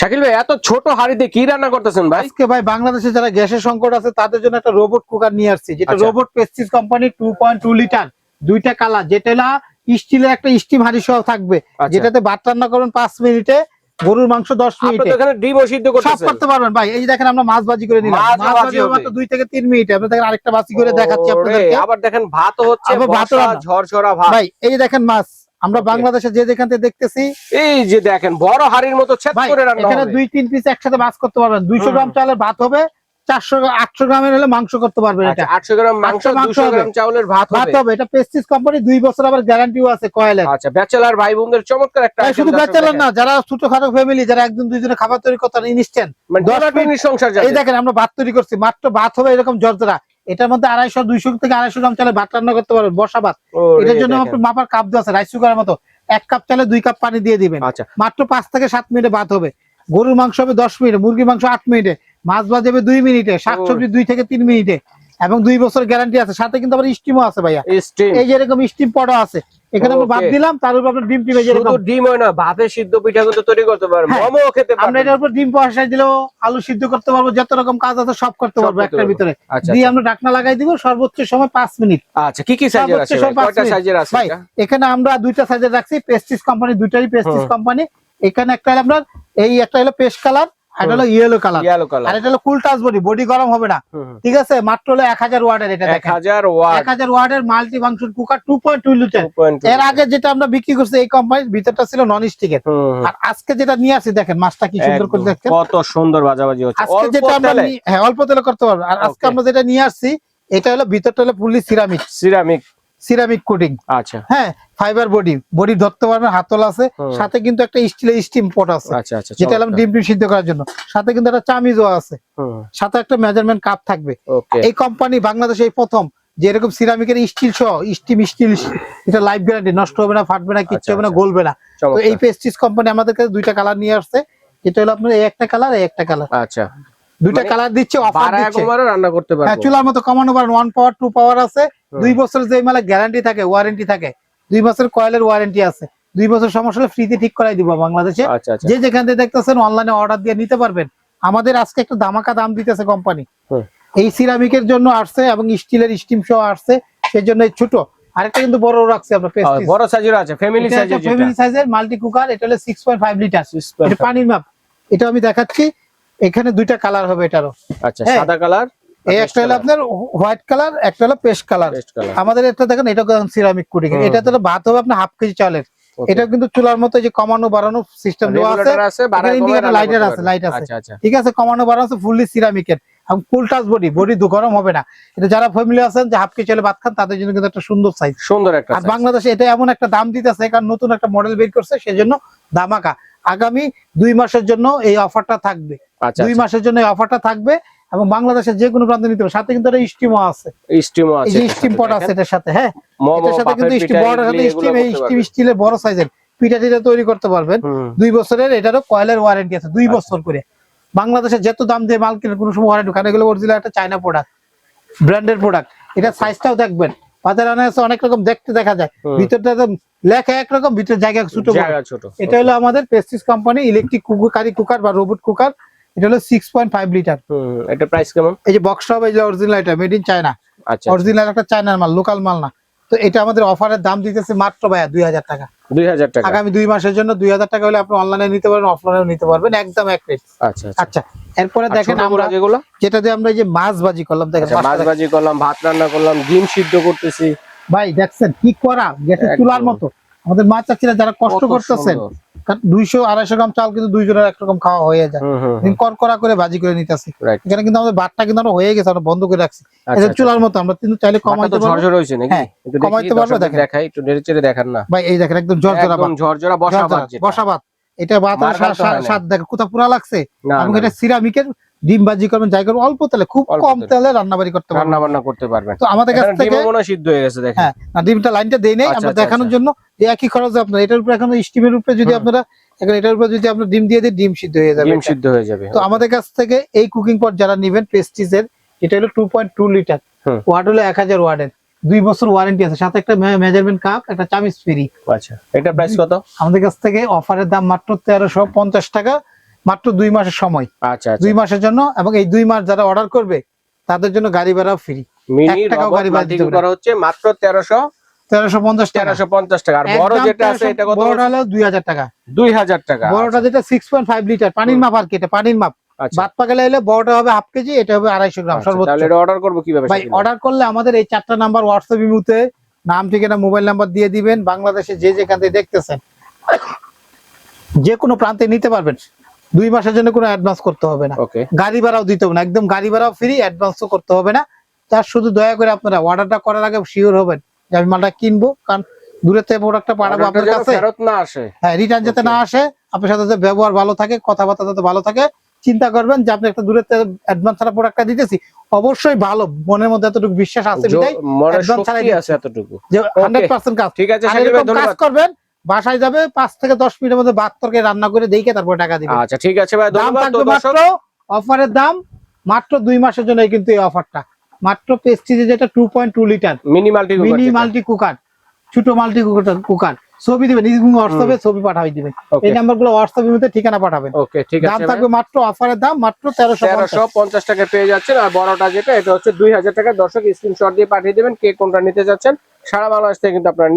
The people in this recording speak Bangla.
শাকিল ভাই এত ছোট হাড়িতে কি রান্না করতেছেন ভাই? আজকে ভাই বাংলাদেশে যারা গ্যাসের সংকট আছে তাদের জন্য একটা রোবট কুকার নিয়ে আসছি যেটা। Robot Prestige company two point two litre দুইটা কালার যেটা স্টিলের একটা স্টিম হাড়ি সহ থাকবে আচ্ছা। যেটাতে ভাত রান্না করবেন পাঁচ মিনিটে গরুর মাংস দশ আপনি মিনিটে। তো এখানে ডিমও সিদ্ধ সব করতে পারবেন ভাই। এই যে দেখেন আমরা মাছ ভাজি করে নিলাম। মাছ ভাজি মাত্র দুই থেকে তিন মিনিটে। আপনি দেখেন আরেকটা ভাজি করে দেখাচ্ছি আপনাদেরকে। আবার দেখেন ভাত হচ্ছে রান্না। ঝরঝরা ভাত। ভাই এই যে দেখেন মাছ। আমরা বাংলাদেশে যে যেখান থেকে দেখতেছি এই যে দেখেন বড় হাড়ির মতো ছেদ করে রান্না এখানে দুই তিন পিস একসাথে মাছ করতে পারবেন। দুইশো হুম। গ্রাম চালের ভাত হবে চারশো আটশো গ্রামের হলে মাংস করতে পারবেন এটা। আচ্ছা 800 গ্রাম মাংস মাংস 200 গ্রাম চাউলের ভাত ভাত হবে। হবে এটা পেস্টিস কোম্পানি দুই বছর আবার গ্যারান্টিও আছে কয়েলের। আচ্ছা ব্যাচেলার ভাই বোনদের চমৎকার একটা শুধু ব্যাচেলার না যারা ছোটখাটো ফ্যামিলি যারা একজন দুইজনে খাবার তৈরি করতে ইনস্ট্যান্ট মানে দশ দশ মিনিট সংসার এই দেখেন আমরা ভাত তৈরি করছি মাত্র ভাত হবে এরকম জর্জরা। এটার মধ্যে আড়াইশো দুইশো থেকে আড়াইশো গ্রাম চালে ভাত রান্না করতে পারবেন বসা ভাত। এটার জন্য মাপার কাপ দেওয়া আছে রাইস কুকারের মতো। এক কাপ চালে দুই কাপ পানি দিয়ে দিবেন। আচ্ছা। মাত্র পাঁচ থেকে সাত মিনিটে ভাত হবে। গরুর মাংস হবে দশ মিনিটে মুরগির মাংস আট মিনিটে মাছ ভাজ হবে দুই মিনিটে শাক সবজি দুই থেকে তিন মিনিটে। এবং দুই বছর গ্যারান্টি আছে। সাথে কিন্তু আবার স্টিমও আছে ভাইয়া। এই যে এরকম স্টিম পড়া আছে। এখানে আমরা ভাত দিলাম তার উপর আপনার ডিম টিমে শুধু ডিম হয় না ভাপে সিদ্ধ পিঠা কিন্তু তৈরি করতে পারবেন হ্যাঁ। মোমো খেতে আমরা পারবেন এটার উপর ডিম বসাই দিলেও আলু সিদ্ধ করতে পারব যত রকম কাজ আছে সব করতে পারব একটার ভিতরে। আচ্ছা দিয়ে আমরা ঢাকনা লাগাই দিব সর্বোচ্চ সময় পাঁচ মিনিট। আচ্ছা কি কি সাইজের আছে কয়টা সাইজের আছে ভাই এখানে আমরা দুইটা সাইজের রাখছি পেস্টিস কোম্পানি দুইটারই পেস্টিস কোম্পানি এখানে একটা হলো আপনার এই একটা হলো পেস্ট কালার আর হলো ইয়েলো কালার ইয়েলো আর এটা হলো কুল টাচ বডি বডি গরম হবে না। ঠিক আছে? মাত্র হলো এটা দেখেন। Watt. Multi function cooker litre এর আগে যেটা আমরা বিক্রি করছি এই কোম্পানির ভিতরটা ছিল নন স্টিকের। আর আজকে যেটা নিয়ে আসি দেখেন মাছটা কি সুন্দর করে। দেখেন। কত সুন্দর বাজাবাজি হচ্ছে। আজকে যেটা আমরা হ্যাঁ অল্প তেলে করতে পারব। আর আজকে আমরা যেটা নিয়ে আসছি এটা হলো ভিতরটা হলো fully ceramic ceramic ceramic coating আচ্ছা। হ্যাঁ ফাইবার বডি বডি ধরতে পারবেন হাতল আছে সাথে কিন্তু একটা স্টিলের স্টিম পট আছে। আচ্ছা আচ্ছা যেটা হলো ডিম টিম সিদ্ধ করার জন্য। সাথে কিন্তু একটা চামিজও আছে। সাথে একটা মেজারমেন্ট কাপ থাকবে। এই কোম্পানি বাংলাদেশে এই প্রথম। যে এরকম সিরামিকের স্টিল সহ স্টিম স্টিল এটা লাইফ গ্যারান্টি নষ্ট হবে না ফাটবে না কিচ্ছু আচ্ছা, হবে না। গলবে না। তো এই পেস্টিস কোম্পানি আমাদের কাছে দুইটা কালার নিয়ে আসছে। যেটা হলো আপনার এই একটা কালার এই একটা কালার আচ্ছা। দুইটা মানে কালার দিচ্ছে অফার দিচ্ছে। কমারও রান্না করতে হ্যাঁ চুলার মতো কমানো পারেন ওয়ান পাওয়ার টু পাওয়ার আছে। দুই বছর যে মালে গ্যারান্টি থাকে ওয়ারেন্টি থাকে দুই বছর কয়েলের ওয়ারেন্টি আছে। দুই বছর সমস্যা হলে ফ্রিতে ঠিক করাই দিব বাংলাদেশে। আচ্ছা আচ্ছা। যে যেখান থেকে দেখতেছেন অনলাইনে অর্ডার দিয়ে নিতে পারবেন। আমাদের আজকে একটা দামাকা দাম দিতেছে কোম্পানি এই সিরামিকের জন্য আসছে এবং স্টিলের স্টিম সহ আসছে সেই জন্য ছোট। আরেকটা কিন্তু বড় রাখছে আমরা পেস্টিস বড় সাইজের আছে ফ্যামিলি সাইজের ফ্যামিলি সাইজের মাল্টি কুকার এটা হলো সিক্স পয়েন্ট ফাইভ লিটার এটা পানির মাপ। এটা আমি দেখাচ্ছি। এখানে দুইটা কালার হবে এটারও। আচ্ছা হ্যাঁ। সাদা কালার এই একটা হলো আপনার হোয়াইট কালার একটা হলো পেস্ট কালার। আমাদের এটা দেখেন এটা সিরামিক কুটিং হুম, এটা তো ভাত হবে আপনার হাফ কেজি চালের। এটা কিন্তু চুলার মতো যে কমানো বাড়ানো সিস্টেম দেওয়া আছে। রেগুলেটর আছে। আচ্ছা আচ্ছা। ঠিক আছে কমানো বাড়ানো আছে ফুললি সিরামিকের ফুল টাচ বডি বডি গরম হবে না। এটা যারা ফ্যামিলি আছেন যে হাফ কেজি চালে ভাত খান তাদের জন্য কিন্তু একটা সুন্দর সাইজ সুন্দর একটা আর বাংলাদেশে এটা এমন একটা দাম দিতেছে কারণ নতুন একটা মডেল বের করছে সেজন্য দামাকা আগামী দুই মাসের জন্য এই অফারটা থাকবে। দুই মাসের জন্য অফারটা থাকবে এবং বাংলাদেশের যে কোনো প্রান্তে নিতে হবে সাথে কিন্তু একটা স্টিমও আছে। স্টিমও আছে এটার স্টিম পট আছে এটার সাথে হ্যাঁ? এটার সাথে কিন্তু স্টিম বড় সাথে স্টিম এই স্টিম পারবে। স্টিলের বড় সাইজের পিঠা টিঠা তৈরি করতে পারবেন। দুই বছরের এটারও কয়েলের ওয়ারেন্টি আছে দুই আচ্ছা। বছর করে। বাংলাদেশে যত দাম দিয়ে মাল কিনে কোনো সময় ওয়ারেন্টি কারণ এগুলো অরিজিনাল একটা চায়না প্রোডাক্ট ব্র্যান্ডের প্রোডাক্ট এটা সাইজটাও দেখবেন। বাজারে আছে, অনেক রকম দেখতে দেখা যায়। ভিতরটা লেখা একরকম ভিতর জায়গা ছোট জায়গা ছোট। এটা হলো আমাদের Prestige company electric cookery cooker বা রোবট কুকার এটা হলো সিক্স পয়েন্ট ফাইভ লিটার এটা প্রাইস কেমন? এই যে বক্স হবে এই যে অরিজিনাল এটা মেড ইন চায়না আচ্ছা অরিজিনাল একটা চায়নার মাল লোকাল মাল না। তো এটা আমাদের অফারের দাম দিতেছে মাত্র ভাইয়া দুই হাজার টাকা। দুই হাজার টাকা। আগামী দুই মাসের জন্য দুই হাজার টাকা হলে আপনি অনলাইনে নিতে পারবেন অফলাইনে নিতে পারবেন একদম এক রেট আচ্ছা আচ্ছা। আচ্ছা এরপরে দেখেন আমরা যেগুলো যেটা দিয়ে আমরা এই যে মাছ ভাজি করলাম দেখেন আচ্ছা, মাছ ভাজি করলাম ভাত রান্না করলাম ডিম সিদ্ধ করতেছি। ভাই দেখছেন কি করা? গ্যাসের চুলার মতো। আমাদের মাছ চাচ্ছিরা যারা কষ্ট করতেছেন দুইশো আড়াইশো গ্রাম চাল কিন্তু দুইজনের একরকম খাওয়া হয়ে যায়। কড়কড়া করে ভাজি করে নিতেছি এখানে কিন্তু আমাদের বাটটা কিন্তু আমরা হয়ে গেছে আমরা বন্ধ করে রাখছি। আচ্ছা, এটা আচ্ছা। চুলার মতো আমরা কিন্তু চাইলে কমাইতে পারব। ঝরঝরে হয়েছে নাকি? হ্যাঁ, কমাইতে পারব, দেখেন। দেখাই একটু নেড়ে চেড়ে দেখান না। ভাই এই দেখেন একদম ঝরঝরা একদম ঝরঝরা বসা বসাবাদ ভাত বসা ভাত। এটা ভাত আর স্বাদ দেখো কোথা পুরা লাগছে। আমি এটা সিরামিকের ডিম বাজি করবেন যাই করবেন অল্প তেলে খুব কম তেলে। রান্না বাড়ি করতে পারবেন। রান্না বান্না করতে পারবেন। তো আমাদের কাছ থেকে মনে সিদ্ধ হয়ে গেছে দেখেন। হ্যাঁ না ডিমটা লাইনটা দেই নাই আচ্ছা, আমরা আচ্ছা, দেখানোর আচ্ছা। জন্য একই খরচে আপনার এটার উপরে এখন স্টিমের উপরে যদি আপনারা এখন এটার উপরে যদি আপনার ডিম দিয়ে দিই ডিম সিদ্ধ হয়ে যাবে। ডিম সিদ্ধ হয়ে যাবে। তো আমাদের কাছ থেকে এই কুকিং পট যারা নিবেন পেস্টিজের এটা হলো টু পয়েন্ট টু লিটার হুম। ওয়াট হলো এক হাজার ওয়ার্ডের দুই বছর ওয়ারেন্টি আছে। সাথে একটা মেজারমেন্ট কাপ একটা চামিচ ফ্রি আচ্ছা এটা প্রাইস কত? আমাদের কাছ থেকে অফারের দাম মাত্র তেরোশো পঞ্চাশ টাকা। মাত্র দুই মাসের সময়। আচ্ছা আচ্ছা। দুই মাসের জন্য এবং এই দুই মাস যারা অর্ডার করবে তাদের জন্য গাড়ি ভাড়া ফ্রি মিনি গাড়ি হচ্ছে মাত্র তেরোশো তেরোশো পঞ্চাশ তেরোশো পঞ্চাশ টাকা। আর বড় যেটা আছে এটা কত বড়টা হলো দুই হাজার টাকা। দুই হাজার টাকা। বড়টা যেটা সিক্স পয়েন্ট ফাইভ লিটার পানির মাপ আর কি এটা পানির মাপ। আচ্ছা। বাদ পাকালে এলে বড়টা হবে হাফ কেজি এটা হবে আড়াইশো গ্রাম আচ্ছা, সর্বোচ্চ। অর্ডার করব কীভাবে ভাই অর্ডার করলে আমাদের এই চারটা নাম্বার হোয়াটসঅ্যাপ ইমুতে নাম ঠিকানা মোবাইল নাম্বার দিয়ে দিবেন। বাংলাদেশে যে যেখান থেকে দেখতেছেন যে কোনো প্রান্তে নিতে পারবেন। দুই মাসের জন্য কোনো অ্যাডভান্স করতে হবে না। গাড়ি ভাড়াও দিতে হবে না। একদম গাড়ি ভাড়াও ফ্রি অ্যাডভান্সও করতে হবে না। তার শুধু দয়া করে আপনারা অর্ডারটা করার আগে শিওর হবেন যে আমি মালটা কিনবো কারণ দূরের থেকে প্রোডাক্টটা পাঠাবো আপনার কাছে। ফেরত না আসে। হ্যাঁ রিটার্ন যাতে না আসে আপনার সাথে যাতে ব্যবহার ভালো থাকে কথাবার্তা যাতে ভালো থাকে চিন্তা করবেন যে আপনি একটা দূরের থেকে অ্যাডভান্স ছাড়া প্রোডাক্টটা দিতেছি। অবশ্যই ভালো মনের মধ্যে এতটুকু বিশ্বাস আছে এতটুকু। যে হান্ড্রেড পার্সেন্ট কাজ। ঠিক আছে কাজ করবেন বাসায় যাবে পাঁচ থেকে দশ মিনিটের মধ্যে ভাত তরকারি রান্না করে দেখে তারপর টাকা দিবেন আচ্ছা ঠিক আছে ভাই দাম থাকবে মাত্র অফারের দাম মাত্র দুই মাসের জন্য কিন্তু এই অফারটা। মাত্র পেস্টিজে যেটা two point two litre mini multi mini multi cooker ছোট মাল্টি কুকার কুকার ছবি দিবেন হোয়াটসঅ্যাপে ছবি পাঠাই দিবেন। এই নাম্বারগুলো হোয়াটসঅ্যাপের মধ্যে ঠিকানা পাঠাবেন। ওকে ঠিক আছে দাম থাকবে মাত্র অফারের দাম মাত্র তেরোশো তেরোশো পঞ্চাশ টাকা পেয়ে যাচ্ছেন আর বড়টা যেটা এটা হচ্ছে দুই হাজার টাকা। দর্শক স্ক্রিনশট দিয়ে পাঠিয়ে দেবেন কে কোনটা নিতে যাচ্ছেন সারা বাংলাদেশ থেকে কিন্তু আপনারা